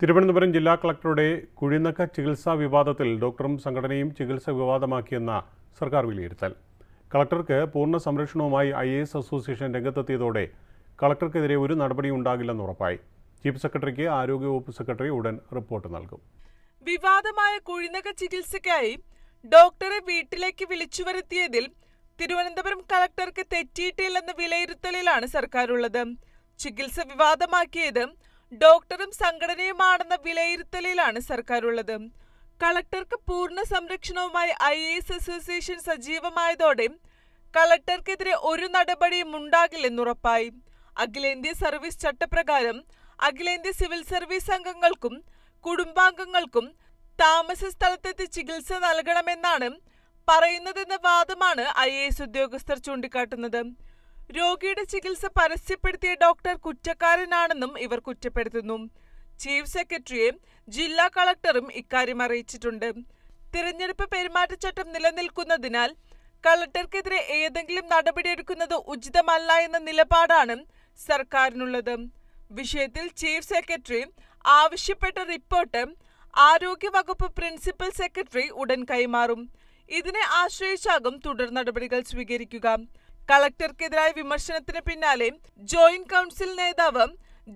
തിരുവനന്തപുരം ജില്ലാ കളക്ടറുടെ കുഴിനക്ക ചികിത്സാ വിവാദത്തിൽ ഡോക്ടറും സംഘടനയും ചികിത്സ വിവാദമാക്കിയെന്ന സർക്കാർ വിലയിരുത്തൽ. കളക്ടർക്ക് പൂർണ സംരക്ഷണവുമായി ഐ എ എസ് അസോസിയേഷൻ രംഗത്തെത്തിയതോടെ കളക്ടർക്കെതിരെ ഒരു നടപടിയും ഉണ്ടാകില്ലെന്ന് ഉറപ്പായി. ചീഫ് സെക്രട്ടറിക്ക് ആരോഗ്യവകുപ്പ് സെക്രട്ടറി ഉടൻ റിപ്പോർട്ട് നൽകും. വിവാദമായ കുഴിനക ചികിത്സയ്ക്കായി ഡോക്ടറെ വീട്ടിലേക്ക് വിളിച്ചു വരുത്തിയതിൽ തിരുവനന്തപുരം കളക്ടർക്ക് തെറ്റിയിട്ടില്ലെന്ന വിലയിരുത്തലിലാണ് സർക്കാരുള്ളത്. ചികിത്സ വിവാദമാക്കിയത് ഡോക്ടറും സംഘടനയുമാണെന്ന വിലയിരുത്തലിലാണ് സർക്കാർ ഉള്ളത് കളക്ടർക്ക് പൂർണ സംരക്ഷണവുമായി ഐ എ എസ് അസോസിയേഷൻ സജീവമായതോടെ കളക്ടർക്കെതിരെ ഒരു നടപടിയും ഉണ്ടാകില്ലെന്നുറപ്പായി. അഖിലേന്ത്യാ സർവീസ് ചട്ടപ്രകാരം അഖിലേന്ത്യാ സിവിൽ സർവീസ് അംഗങ്ങൾക്കും കുടുംബാംഗങ്ങൾക്കും താമസ സ്ഥലത്തെത്തി ചികിത്സ നൽകണമെന്നാണ് പറയുന്നതെന്ന വാദമാണ് ഐ എ എസ് ഉദ്യോഗസ്ഥർ ചൂണ്ടിക്കാട്ടുന്നത്. രോഗിയുടെ ചികിത്സ പരസ്യപ്പെടുത്തിയ ഡോക്ടർ കുറ്റക്കാരനാണെന്നും ഇവർ കുറ്റപ്പെടുത്തുന്നു. ചീഫ് സെക്രട്ടറിയും ജില്ലാ കളക്ടറും ഇക്കാര്യം അറിയിച്ചിട്ടുണ്ട്. തിരഞ്ഞെടുപ്പ് പെരുമാറ്റച്ചട്ടം നിലനിൽക്കുന്നതിനാൽ കളക്ടർക്കെതിരെ ഏതെങ്കിലും നടപടിയെടുക്കുന്നത് ഉചിതമല്ല എന്ന നിലപാടാണ് സർക്കാരിനുള്ളത്. വിഷയത്തിൽ ചീഫ് സെക്രട്ടറി ആവശ്യപ്പെട്ട റിപ്പോർട്ട് ആരോഗ്യവകുപ്പ് പ്രിൻസിപ്പൽ സെക്രട്ടറി ഉടൻ കൈമാറും. ഇതിനെ ആശ്രയിച്ചാകും തുടർ നടപടികൾ സ്വീകരിക്കുക. കളക്ടർക്കെതിരായ വിമർശനത്തിന് പിന്നാലെ ജോയിന്റ് കൗൺസിൽ നേതാവ്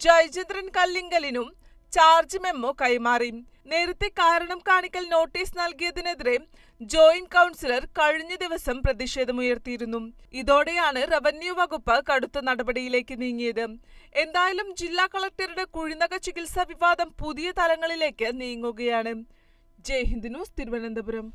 ജയചന്ദ്രൻ കല്ലിങ്കലിനും ചാർജ് മെമ്മോ കൈമാറി. നേരത്തെ കാരണം കാണിക്കൽ നോട്ടീസ് നൽകിയതിനെതിരെ ജോയിന്റ് കൗൺസിലർ കഴിഞ്ഞ ദിവസം പ്രതിഷേധമുയർത്തിയിരുന്നു. ഇതോടെയാണ് റവന്യൂ വകുപ്പ് കടുത്ത നടപടിയിലേക്ക് നീങ്ങിയത്. എന്തായാലും ജില്ലാ കളക്ടറുടെ കുഴിനക ചികിത്സാ വിവാദം പുതിയ തലങ്ങളിലേക്ക് നീങ്ങുകയാണ്. ജയ് ഹിന്ദ് ന്യൂസ് തിരുവനന്തപുരം.